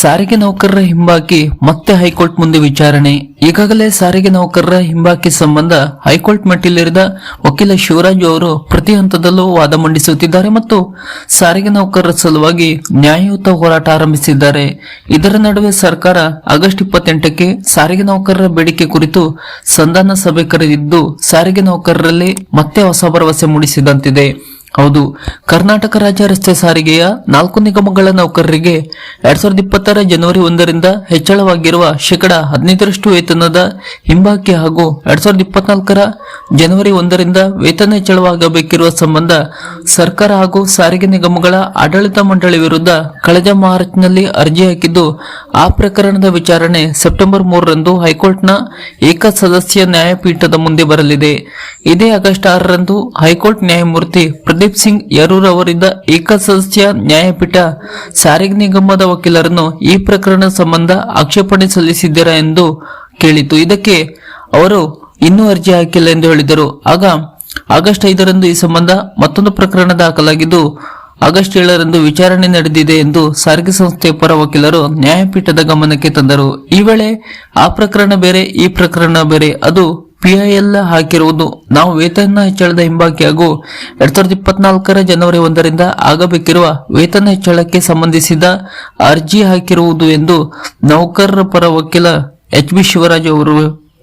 ಸಾರಿಗೆ ನೌಕರರ ಹಿಂಬಾಕಿ ಮತ್ತೆ ಹೈಕೋರ್ಟ್ ಮುಂದೆ ವಿಚಾರಣೆ. ಈಗಾಗಲೇ ಸಾರಿಗೆ ನೌಕರರ ಹಿಂಬಾಕಿ ಸಂಬಂಧ ಹೈಕೋರ್ಟ್ ಮೆಟ್ಟಿಲೇರಿದ ವಕೀಲ ಶಿವರಾಜು ಅವರು ಪ್ರತಿ ಹಂತದಲ್ಲೂ ವಾದ ಮಂಡಿಸುತ್ತಿದ್ದಾರೆ ಮತ್ತು ಸಾರಿಗೆ ನೌಕರರ ಸಲುವಾಗಿ ನ್ಯಾಯಯುತ ಹೋರಾಟ ಆರಂಭಿಸಿದ್ದಾರೆ. ಇದರ ನಡುವೆ ಸರ್ಕಾರ ಆಗಸ್ಟ್ ಇಪ್ಪತ್ತೆಂಟಕ್ಕೆ ಸಾರಿಗೆ ನೌಕರರ ಬೇಡಿಕೆ ಕುರಿತು ಸಂಧಾನ ಸಭೆ ಕರೆದಿದ್ದು, ಸಾರಿಗೆ ನೌಕರರಲ್ಲಿ ಮತ್ತೆ ಹೊಸ ಭರವಸೆ ಮೂಡಿಸಿದಂತಿದೆ. ಹೌದು, ಕರ್ನಾಟಕ ರಾಜ್ಯ ರಸ್ತೆ ಸಾರಿಗೆಯ ನಾಲ್ಕು ನಿಗಮಗಳ ನೌಕರರಿಗೆ ಎರಡ್ ಸಾವಿರದ ಇಪ್ಪತ್ತರ ಜನವರಿ ಒಂದರಿಂದ ಹೆಚ್ಚಳವಾಗಿರುವ ಶೇಕಡಾ ಹದಿನೈದರಷ್ಟು ವೇತನದ ಹಿಂಬಾಕಿ ಹಾಗೂ ಎರಡ್ ಸಾವಿರದ ಇಪ್ಪತ್ನಾಲ್ಕರ ಜನವರಿ ಒಂದರಿಂದ ವೇತನ ಹೆಚ್ಚಳವಾಗಬೇಕಿರುವ ಸಂಬಂಧ ಸರ್ಕಾರ ಹಾಗೂ ಸಾರಿಗೆ ನಿಗಮಗಳ ಆಡಳಿತ ಮಂಡಳಿ ವಿರುದ್ಧ ಕಳೆದ ಮಾರ್ಚ್ನಲ್ಲಿ ಅರ್ಜಿ ಹಾಕಿದ್ದು, ಆ ಪ್ರಕರಣದ ವಿಚಾರಣೆ ಸೆಪ್ಟೆಂಬರ್ ಮೂರರಂದು ಹೈಕೋರ್ಟ್ನ ಏಕ ಸದಸ್ಯ ನ್ಯಾಯಪೀಠದ ಮುಂದೆ ಬರಲಿದೆ. ಇದೇ ಆಗಸ್ಟ್ ಆರರಂದು ಹೈಕೋರ್ಟ್ ನ್ಯಾಯಮೂರ್ತಿ ಪ್ರದೀಪ್ ಸಿಂಗ್ ಯರೂರ್ ಅವರಿದ್ದ ಏಕಸದಸ್ಯ ನ್ಯಾಯಪೀಠ ಸಾರಿಗೆ ನಿಗಮದ ವಕೀಲರನ್ನು ಈ ಪ್ರಕರಣ ಸಂಬಂಧ ಆಕ್ಷೇಪಣೆ ಸಲ್ಲಿಸಿದ್ದೀರಾ ಎಂದು ಕೇಳಿತು. ಇದಕ್ಕೆ ಅವರು ಇನ್ನೂ ಅರ್ಜಿ ಹಾಕಿಲ್ಲ ಎಂದು ಹೇಳಿದರು. ಆಗ ಆಗಸ್ಟ್ ಐದರಂದು ಈ ಸಂಬಂಧ ಮತ್ತೊಂದು ಪ್ರಕರಣ ದಾಖಲಾಗಿದ್ದು, ಆಗಸ್ಟ್ ಏಳರಂದು ವಿಚಾರಣೆ ನಡೆದಿದೆ ಎಂದು ಸಾರಿಗೆ ಸಂಸ್ಥೆಯ ಪರ ವಕೀಲರು ನ್ಯಾಯಪೀಠದ ಗಮನಕ್ಕೆ ತಂದರು. ಈ ವೇಳೆ ಆ ಪ್ರಕರಣ ಬೇರೆ, ಈ ಪ್ರಕರಣ ಬೇರೆ, ಅದು ಪಿಐಎಲ್ ಹಾಕಿರುವುದು. ನಾವು ವೇತನ ಹೆಚ್ಚಳದ ಹಿಂಬಾಕಿ ಹಾಗೂ ಎರಡ್ ಸಾವಿರದ ಇಪ್ಪತ್ನಾಲ್ಕರ ಜನವರಿ ಒಂದರಿಂದ ಆಗಬೇಕಿರುವ ವೇತನ ಹೆಚ್ಚಳಕ್ಕೆ ಸಂಬಂಧಿಸಿದ ಅರ್ಜಿ ಹಾಕಿರುವುದು ಎಂದು ನೌಕರರ ಪರ ವಕೀಲ ಎಚ್ ಬಿ ಶಿವರಾಜ್ ಅವರು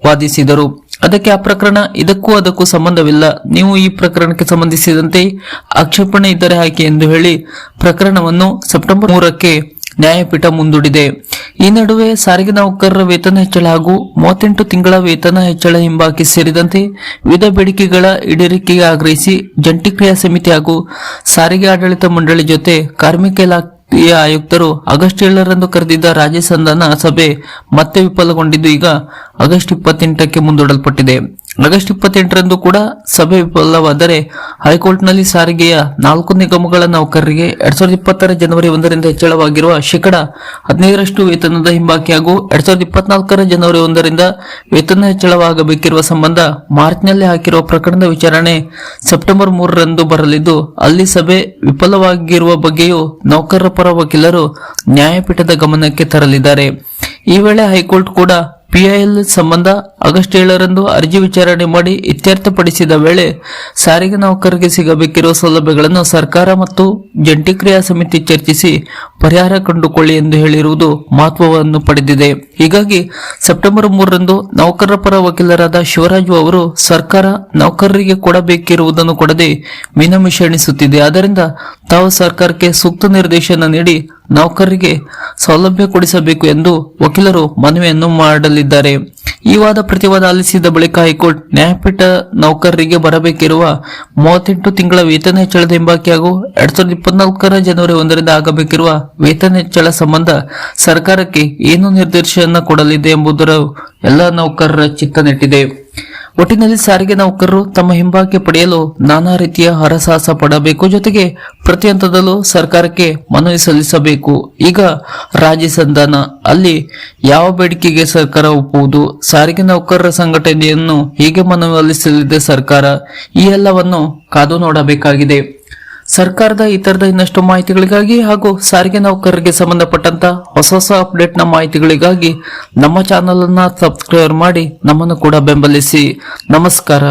ವಾದಿಸಿದರು. ಅದಕ್ಕೆ ಆ ಪ್ರಕರಣ ಇದಕ್ಕೂ ಅದಕ್ಕೂ ಸಂಬಂಧವಿಲ್ಲ. ನೀವು ಈ ಪ್ರಕರಣಕ್ಕೆ ಸಂಬಂಧಿಸಿದಂತೆ ಆಕ್ಷೇಪಣೆ ಇದ್ದರೆ ಹಾಕಿ ಎಂದು ಹೇಳಿ ಪ್ರಕರಣವನ್ನು ಸೆಪ್ಟೆಂಬರ್ ಮೂರಕ್ಕೆ ನ್ಯಾಯಪೀಠ ಮುಂದೂಡಿದೆ. ಈ ನಡುವೆ ಸಾರಿಗೆ ನೌಕರರ ವೇತನ ಹೆಚ್ಚಳ ಹಾಗೂ ಮೂವತ್ತೆಂಟು ತಿಂಗಳ ವೇತನ ಹೆಚ್ಚಳ ಹಿಂಬಾಕಿ ಸೇರಿದಂತೆ ವಿವಿಧ ಬೇಡಿಕೆಗಳ ಈಡೇರಿಕೆಗೆ ಆಗ್ರಹಿಸಿ ಜಂಟಿ ಕ್ರಿಯಾ ಸಮಿತಿ ಹಾಗೂ ಸಾರಿಗೆ ಆಡಳಿತ ಮಂಡಳಿ ಜೊತೆ ಕಾರ್ಮಿಕ ಇಲಾಖೆಯ ಆಯುಕ್ತರು ಆಗಸ್ಟ್ ಏಳರಂದು ಕರೆದಿದ್ದ ರಾಜ್ಯ ಸಂಧಾನ ಸಭೆ ಮತ್ತೆ ವಿಫಲಗೊಂಡಿದ್ದು ಈಗ ಆಗಸ್ಟ್ ಇಪ್ಪತ್ತೆಂಟಕ್ಕೆ ಮುಂದೂಡಲ್ಪಟ್ಟಿದೆ. ಆಗಸ್ಟ್ ಇಪ್ಪತ್ತೆಂಟರಂದು ಕೂಡ ಸಭೆ ವಿಫಲವಾದರೆ ಹೈಕೋರ್ಟ್ನಲ್ಲಿ ಸಾರಿಗೆಯ ನಾಲ್ಕು ನಿಗಮಗಳ ನೌಕರರಿಗೆ ಎರಡ್ ಸಾವಿರದ ಇಪ್ಪತ್ತರ ಜನವರಿ ಒಂದರಿಂದ ಹೆಚ್ಚಳವಾಗಿರುವ ಶೇಕಡ ಹದಿನೈದರಷ್ಟು ವೇತನದ ಹಿಂಬಾಕಿ ಹಾಗೂ ಎರಡ್ ಸಾವಿರದ ಇಪ್ಪತ್ನಾಲ್ಕರ ಜನವರಿ ಒಂದರಿಂದ ವೇತನ ಹೆಚ್ಚಳವಾಗಬೇಕಿರುವ ಸಂಬಂಧ ಮಾರ್ಚ್ನಲ್ಲಿ ಹಾಕಿರುವ ಪ್ರಕರಣದ ವಿಚಾರಣೆ ಸೆಪ್ಟೆಂಬರ್ ಮೂರರಂದು ಬರಲಿದ್ದು, ಅಲ್ಲಿ ಸಭೆ ವಿಫಲವಾಗಿರುವ ಬಗ್ಗೆಯೂ ನೌಕರರ ಪರ ವಕೀಲರು ನ್ಯಾಯಪೀಠದ ಗಮನಕ್ಕೆ ತರಲಿದ್ದಾರೆ. ಈ ವೇಳೆ ಹೈಕೋರ್ಟ್ ಕೂಡ ಪಿಐಎಲ್ ಸಂಬಂಧ ಆಗಸ್ಟ್ ಏಳರಂದು ಅರ್ಜಿ ವಿಚಾರಣೆ ಮಾಡಿ ಇತ್ಯರ್ಥಪಡಿಸಿದ ವೇಳೆ ಸಾರಿಗೆ ನೌಕರರಿಗೆ ಸಿಗಬೇಕಿರುವ ಸೌಲಭ್ಯಗಳನ್ನು ಸರ್ಕಾರ ಮತ್ತು ಜಂಟಿ ಕ್ರಿಯಾ ಸಮಿತಿ ಚರ್ಚಿಸಿ ಪರಿಹಾರ ಕಂಡುಕೊಳ್ಳಿ ಎಂದು ಹೇಳಿರುವುದು ಮಹತ್ವವನ್ನು ಪಡೆದಿದೆ. ಹೀಗಾಗಿ ಸೆಪ್ಟೆಂಬರ್ ಮೂರರಂದು ನೌಕರರ ಪರ ವಕೀಲರಾದ ಶಿವರಾಜು ಅವರು ಸರ್ಕಾರ ನೌಕರರಿಗೆ ಕೊಡಬೇಕಿರುವುದನ್ನು ಕೊಡದೆ ಮಿನಮಿಷಣಿಸುತ್ತಿದೆ ಆದ್ದರಿಂದ ತಾವು ಸರ್ಕಾರಕ್ಕೆ ಸೂಕ್ತ ನಿರ್ದೇಶನ ನೀಡಿ ನೌಕರರಿಗೆ ಸೌಲಭ್ಯ ಕೊಡಿಸಬೇಕು ಎಂದು ವಕೀಲರು ಮನವಿಯನ್ನು ಮಾಡಲಿದ್ದಾರೆ. ಈ ವಾದ ಪ್ರತಿವಾದ ಆಲಿಸಿದ ಬಳಿಕ ಹೈಕೋರ್ಟ್ ನ್ಯಾಯಪೀಠ ನೌಕರರಿಗೆ ಬರಬೇಕಿರುವ ಮೂವತ್ತೆಂಟು ತಿಂಗಳ ವೇತನ ಹೆಚ್ಚಳದ ಹಿಂಬಾಕಿ ಹಾಗೂ ಎರಡ್ ಸಾವಿರದ ಇಪ್ಪತ್ನಾಲ್ಕರ ಜನವರಿ ಒಂದರಿಂದ ಆಗಬೇಕಿರುವ ವೇತನ ಹೆಚ್ಚಳ ಸಂಬಂಧ ಸರ್ಕಾರಕ್ಕೆ ಏನು ನಿರ್ದೇಶನ ಕೊಡಲಿದೆ ಎಂಬುದರ ಎಲ್ಲ ನೌಕರರ ಚಿತ್ತ ನೆಟ್ಟಿದೆ. ಒಟ್ಟಿನಲ್ಲಿ ಸಾರಿಗೆ ನೌಕರರು ತಮ್ಮ ಹಿಂಬಾಕಿ ಪಡೆಯಲು ನಾನಾ ರೀತಿಯ ಹರಸಾಹಸ ಪಡಬೇಕು. ಜೊತೆಗೆ ಪ್ರತಿ ಹಂತದಲ್ಲೂ ಸರ್ಕಾರಕ್ಕೆ ಮನವಿ ಸಲ್ಲಿಸಬೇಕು. ಈಗ ರಾಜ್ಯ ಸಂಧಾನ, ಅಲ್ಲಿ ಯಾವ ಬೇಡಿಕೆಗೆ ಸರ್ಕಾರ ಒಪ್ಪುವುದು, ಸಾರಿಗೆ ನೌಕರರ ಸಂಘಟನೆಯನ್ನು ಹೇಗೆ ಮನವೊಲಿಸಲಿದೆ ಸರ್ಕಾರ, ಈ ಎಲ್ಲವನ್ನು ಕಾದು ನೋಡಬೇಕಾಗಿದೆ. ಸರ್ಕಾರದ ಇತರದ ಇನ್ನಷ್ಟು ಮಾಹಿತಿಗಳಿಗಾಗಿ ಹಾಗೂ ಸಾರಿಗೆ ನೌಕರರಿಗೆ ಸಂಬಂಧಪಟ್ಟಂತ ಹೊಸ ಹೊಸ ಅಪ್ಡೇಟ್ನ ಮಾಹಿತಿಗಳಿಗಾಗಿ ನಮ್ಮ ಚಾನಲ್ ಅನ್ನ ಸಬ್ಸ್ಕ್ರೈಬ್ ಮಾಡಿ ನಮ್ಮನ್ನು ಕೂಡ ಬೆಂಬಲಿಸಿ. ನಮಸ್ಕಾರ.